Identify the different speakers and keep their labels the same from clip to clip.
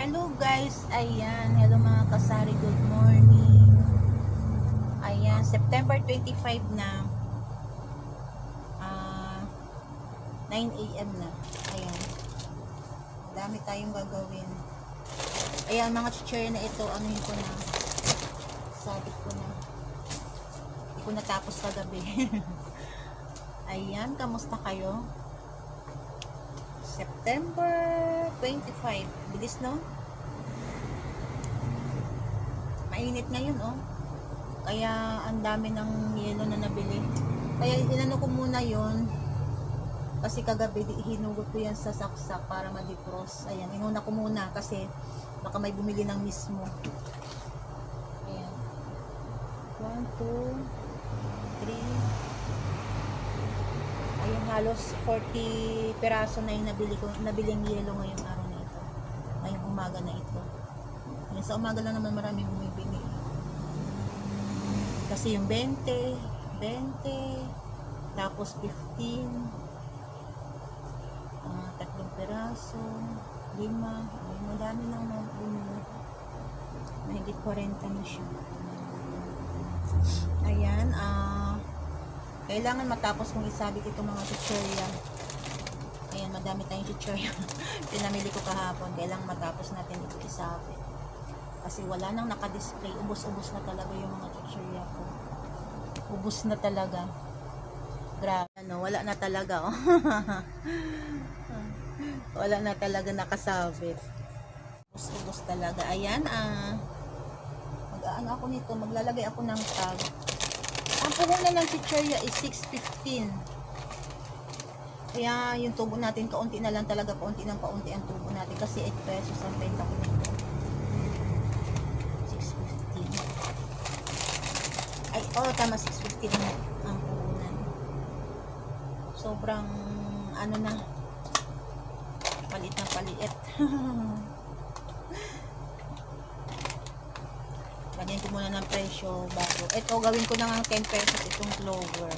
Speaker 1: Hello guys, ayan. Hello mga kasari, good morning. Ayan, September 25 na. Ah, 9 a.m. na. Ayan. Dami tayong gagawin. Ayan, mga chichir na ito, anuhin ko na. Sabit ko na. Hindi ko natapos kagabi. Ayan, kamusta kayo? September 25. Bilis, no? Mainit ngayon, oh. Kaya, ang dami ng yelo na nabili. Kaya, inano ko muna yon Kasi kagabi, hinugot ko yan sa saksak para ma-defrost. Ayan, inuna ko muna kasi baka may bumili ng mismo. Ayan. 1, 2, 3, Ayun, halos 40 peraso na yung nabili ko, nabiling yelo ngayong araw na ito. Ngayong umaga na ito. Ayun, sa umaga lang naman marami bumibili. Kasi yung 20, 20, tapos 15, ah, tatlong peraso, lima, ayun, madami nang bumili. Mahigit 40 na siya. Ayan, ah, kailangan matapos kong isabit itong mga chichirya. Ayan, madami tayong chichirya. Pinamili ko kahapon. Kailangan matapos natin ito isabit. Kasi wala nang nakadisplay. Ubus-ubus na talaga yung mga chichirya ko. Ubus na talaga. Grabe. Ano, wala na talaga. Oh. wala na talaga nakasabit. Ubus-ubus talaga. Ayan, ah. Mag-ano ako nito. Maglalagay ako ng tag. Ang puhunan ng chicheria is 6.15. Kaya yung tubo natin, kaunti na lang talaga, kaunti ng kaunti ang tubo natin. Kasi 8 pesos ang benta ko nito. 6.15. Ay, oh, tama, 6.15 ang, ang puhunan. Sobrang, ano na, palit na paliit. Lagyan ko muna ng presyo bago. Ito, gawin ko na nga 10 pesos itong clover.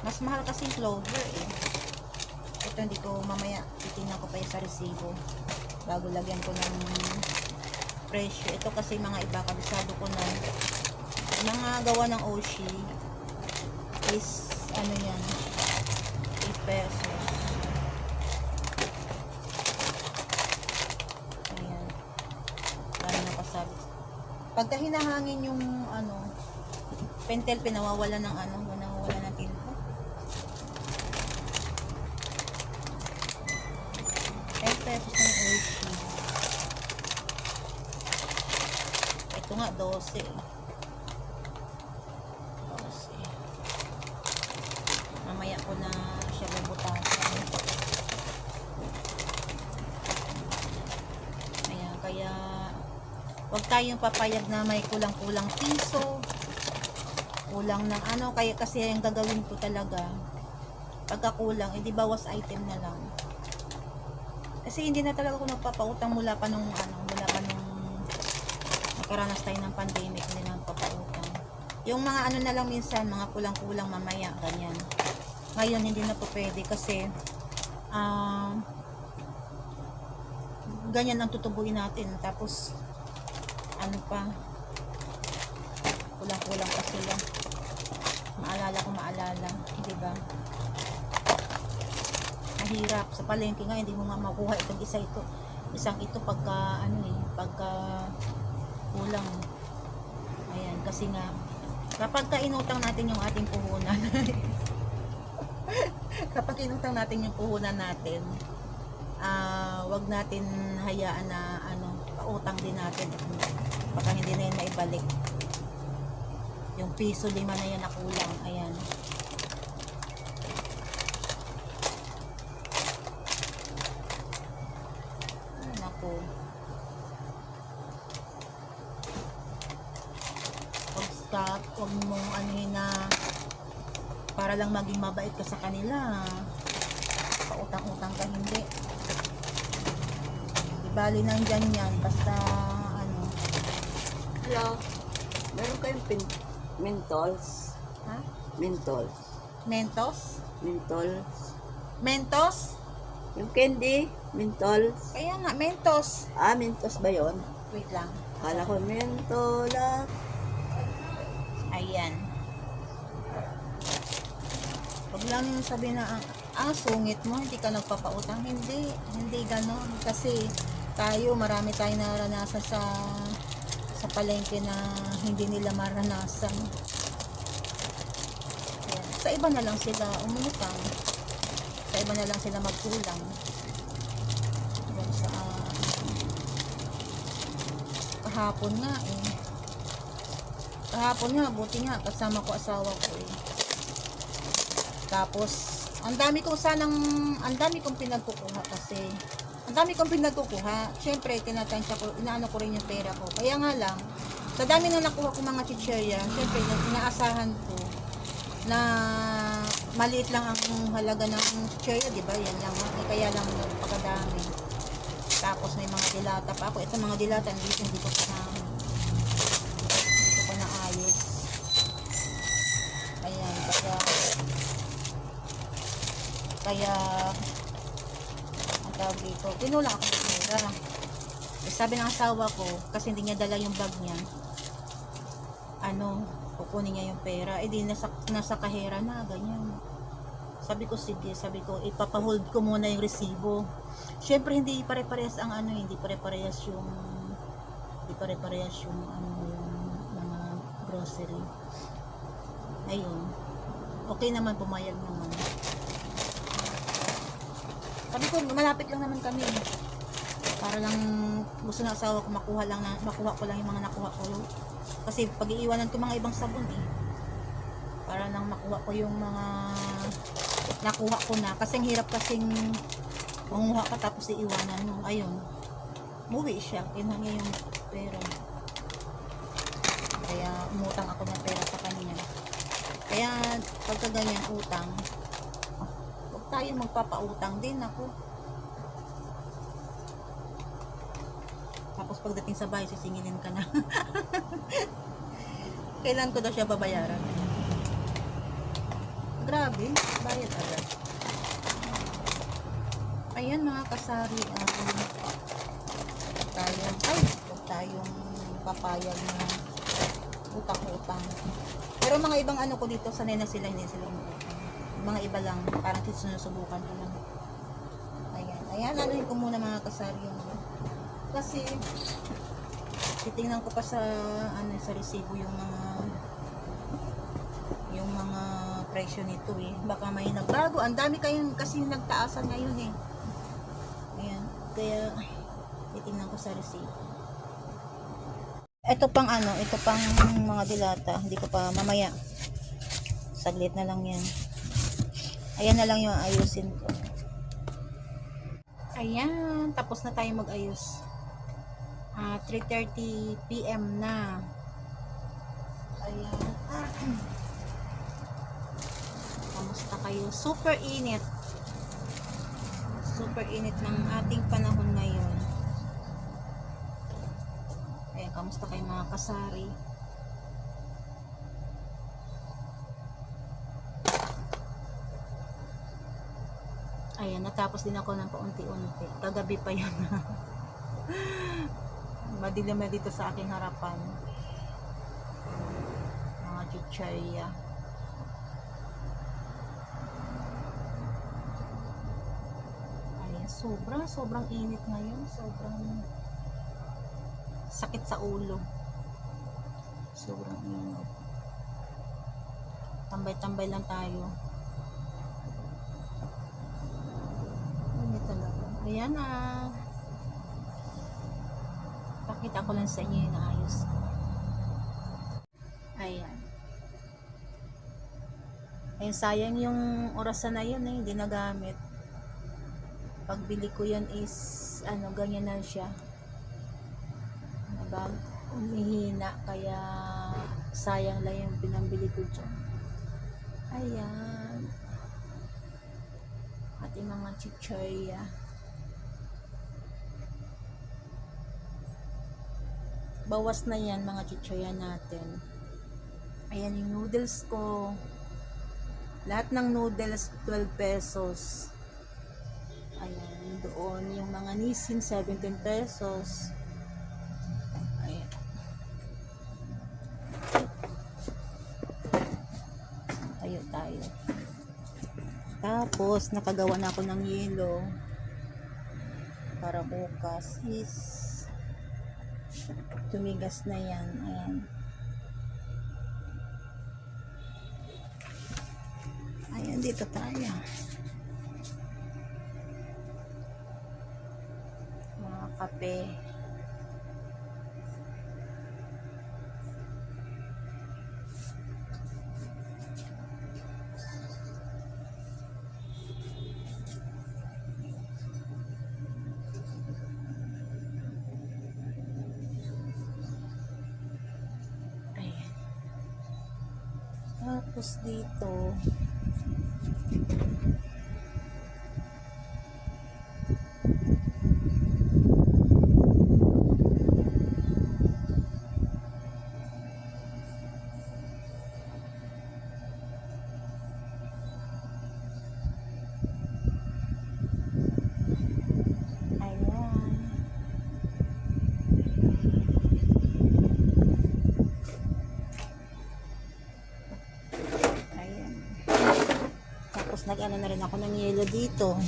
Speaker 1: Mas mahal kasi clover eh. Ito, hindi ko mamaya titingnan ko pa yung sa resibo. Bago lagyan ko ng presyo. Ito kasi mga iba, kabisado ko na mga gawa ng Oshi is ano yan 8 pesos. Ayan. Dami na pasabi. Pagka hinahangin yung ano, pentel pinawawala ng ano, nawawala ng tinta. 10 pesos ng Oishi. Ito nga, 12. 12. Mamaya ko na siya bubutasan. Ayan, kaya Huwag tayong papayag na may kulang-kulang piso. Kulang ng ano. Kaya kasi yung gagawin ko talaga. Pagka kulang, edi bawas item na lang. Kasi hindi na talaga ako nagpapautang mula pa nung ano, mula pa nung nakaranas tayo ng pandemic, hindi na nagpapautang. Yung mga ano na lang minsan, mga kulang-kulang mamaya, ganyan. Ngayon, hindi na po pwede kasi um, ganyan ang tutubuin natin. Tapos, ano pa. Kulang-kulang pa sila. Maalala ko maalala. Di ba? Mahirap. Sa palengke nga hindi mo nga makuha itong isa ito. Isang ito pagka ano eh pagka kulang. Ayan kasi nga kapag ka inutang natin yung ating puhunan. Kapag inutang natin yung puhunan natin ah wag natin hayaan na ano pautang din natin baka hindi na yun maibalik. Yung piso lima na yan na kulang. Ayan. Ay, naku. Wag stop. Wag mong anuhin na para lang maging mabait ka sa kanila. Pautang-utang ka hindi. Di bali nandyan yan basta
Speaker 2: Hello. Meron kayong pin mentols?
Speaker 1: ha
Speaker 2: Mentols.
Speaker 1: mentos
Speaker 2: Mentols.
Speaker 1: mentos
Speaker 2: Yung candy, Mentols.
Speaker 1: Kaya nga, Mentos.
Speaker 2: Ah, Mentos ba yun?
Speaker 1: Wait lang.
Speaker 2: Kala ko Mentola.
Speaker 1: Ayan. Huwag lang yung sabi na, ah, ah, sungit mo, hindi ka nagpapautang. Hindi, hindi ganon. Kasi tayo, marami tayong naranasan sa sa palengke na hindi nila maranasan. Ayan. Sa iba na lang sila umutang. Sa iba na lang sila magkulang. Ayan, sa kahapon nga eh. Kahapon nga, buti nga, kasama ko asawa ko eh. Tapos, ang dami kong sanang, ang dami kong pinagkukuha kasi, ang dami kong pinagkukuha. Siyempre, tinatansya ko, inaano ko rin yung pera ko. Kaya nga lang, sa dami na nakuha ko mga chicherya, siyempre, inaasahan ko na maliit lang ang halaga ng chicherya, di ba? Yan lang, eh, kaya lang pagkadami. Tapos may mga dilata pa ako. Ito mga dilata, hindi, hindi ko pa na, kaya, kaya, tawag dito, tinulak ako ng pera. Eh, sabi ng asawa ko, kasi hindi niya dala yung bag niya, ano, kukunin niya yung pera. Eh di, nasa, nasa kahera na, ganyan. Sabi ko, sige, sabi ko, ipapahold ko muna yung resibo. Siyempre, hindi pare-parehas ang ano, hindi pare-parehas yung, hindi pare-parehas yung, ano, yung mga grocery. Ayun. Okay naman, pumayag naman. Sabi ko, malapit lang naman kami. Para lang gusto ng asawa ko makuha lang na, makuha ko lang yung mga nakuha ko. Kasi pag-iiwanan ko mga ibang sabon eh. Para lang makuha ko yung mga nakuha ko na. Kasi ang hirap kasing manguha ka tapos iiwanan mo. Ayun. Muwi siya. Kinuha niya yung pera. Kaya umutang ako ng pera sa kanya. Kaya pagka ganyan utang, tayo magpapautang din ako. Tapos pagdating sa bahay, sisingilin ka na. Kailan ko daw siya babayaran? Grabe, bayad agad. Ayan mga kasari, um, huwag tayong, ay, tayong papayag na utang-utang. Pero mga ibang ano ko dito, sanay na sila, hindi sila umutang. Mga iba lang, parang sinusubukan ko lang. Ayan, ayan, ano ko muna mga kasari yung kasi titingnan ko pa sa ano sa resibo yung mga yung mga presyo nito eh. Baka may nagbago. Ang dami kayong kasi nagtaasan ngayon eh. Ayan. Kaya titingnan ko sa resibo. Ito pang ano, ito pang mga dilata. Hindi ko pa mamaya. Saglit na lang yan. Ayan na lang yung ayusin ko. Ayan, tapos na tayo mag-ayos. Ah, 3:30 PM na. Ayan. Kamusta kayo? Super init. Super init ng ating panahon ngayon. Ayan, kamusta kayo mga kasari? Natapos din ako ng paunti-unti. Kagabi pa yun. Madilim na dito sa aking harapan. Mga chichaya. Ayan, sobrang, sobrang init ngayon. Sobrang sakit sa ulo. Sobrang init. Tambay-tambay lang tayo. Ayan ah. Pakita ko lang sa inyo yung naayos ko. Ayan. Ayun, sayang yung orasan na yun eh, hindi nagamit. Pagbili ko yan is, ano, ganyan na siya. Diba? Umihina, kaya sayang lang yung pinambili ko dyan. Ayan. Ating mga chichorya. Bawas na yan mga chichoya natin ayan yung noodles ko lahat ng noodles 12 pesos Ayan, doon yung mga nisin, 17 pesos. Ayan. Tayo tayo. Tapos, nakagawa na ako ng yelo. Para bukas is tumigas na yan. Ayan. Ayan, dito tayo. Mga kape. Tapos dito, Nag-ano na rin ako ng yelo dito.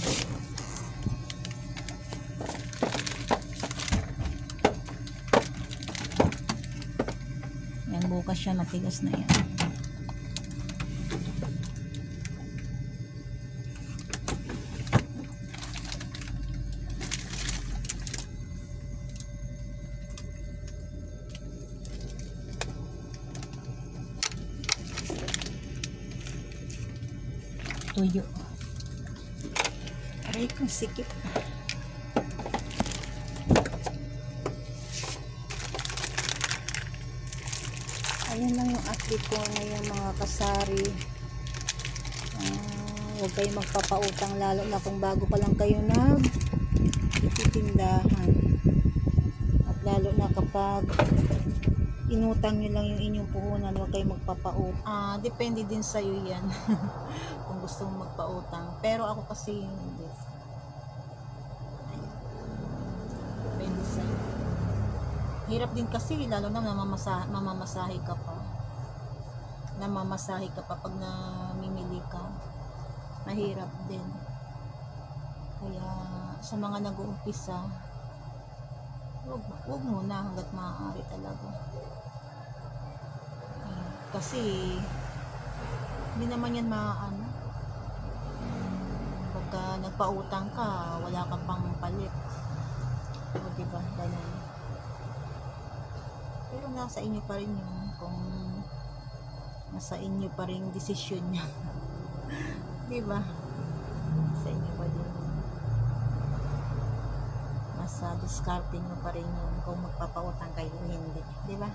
Speaker 1: Yan, bukas siya matigas na yan. Tuyo. Aray kong sikip. Ayan lang yung update ko ngayon mga kasari. Ah, huwag kayong magpapautang lalo na kung bago pa lang kayo nag titindahan. At lalo na kapag inutang nyo lang yung inyong puhunan, huwag kayong magpapautang. Ah, depende din sa'yo yan. kung gusto mong magpautang. Pero ako kasi hindi. Hirap din kasi, lalo na mamamasa, mamamasahe ka pa. Namamasahe ka pa pag namimili ka. Mahirap din. Kaya sa mga nag-uumpisa, wag, wag muna hanggat maaari talaga. Kasi, hindi naman yan maano. Pagka nagpautang ka, wala kang pang palit. O, diba? Ganun. Pero nasa inyo pa rin yun kung nasa inyo pa rin desisyon niya. Di ba? Sa inyo pa din. Nasa diskarte nyo pa rin yun kung magpapautang kayo hindi. Di ba?